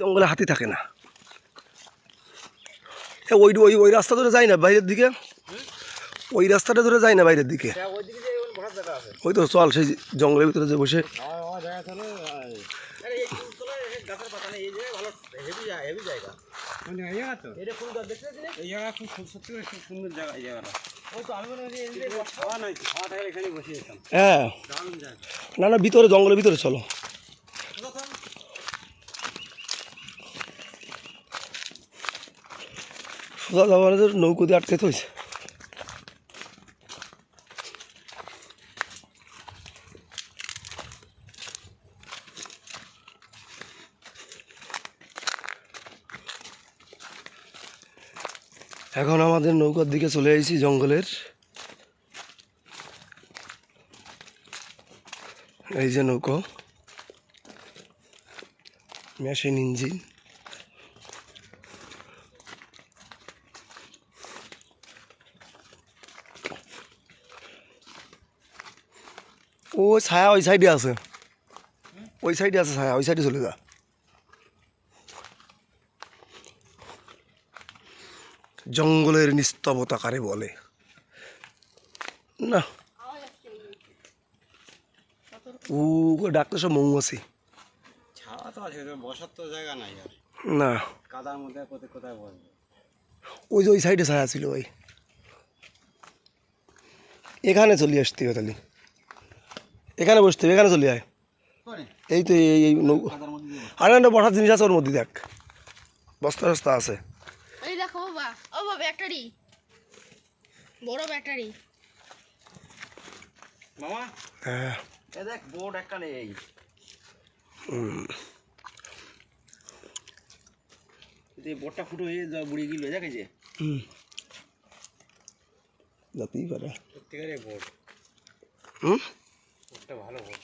জঙ্গলে হাতি থাকে না। ওই ওই ওই রাস্তা ধরে যায় না বাইরের দিকে? ওই রাস্তাটা ধরে যায় না বাইরের দিকে? ওইদিকে যে বড় জায়গা আছে। ওই তো চল সেই জঙ্গলের ভিতরে যে বসে। মানে মনে হয়। হ্যাঁ না না ভিতরে জঙ্গলের ভিতরে চলো। সোজা যাওয়ার নৌকো দিয়ে আটকে হয়েছে এখন আমাদের নৌকার দিকে চলে এসেছি জঙ্গলের। এই যে নৌকো। Machine engine. ও ছায়া ওই সাইডে আছে। ওই সাইডে আছে ছায়া ওই সাইডে চলে যা। জঙ্গলের নিস্তবতা কারে বলে। না। ও ডাক্তার সব মৌমাছি না। ওই যে ওই সাইডে ছায়া ছিল ওই। এখানে চলে আসতে হবে তাহলে। এখানে বসতে হবে এখানে চলে আয়। করে এই তো এই এই নৌ কাদার আর একটা বসার জিনিস আছে ওর মধ্যে দেখ। বস্তা বস্তা আছে। এই দেখো বাবা ও বাবা ব্যাটারি। বড় ব্যাটারি। মামা? হ্যাঁ। এ দেখ বোর্ড একটা নেই হুম। এই বোর্ডটা ফুটো হয়ে যা বুড়ি গেল দেখ এই হুম। যেতেই পারে। সত্যিকারের বোর্ড হুম? ওটা ভালো হবে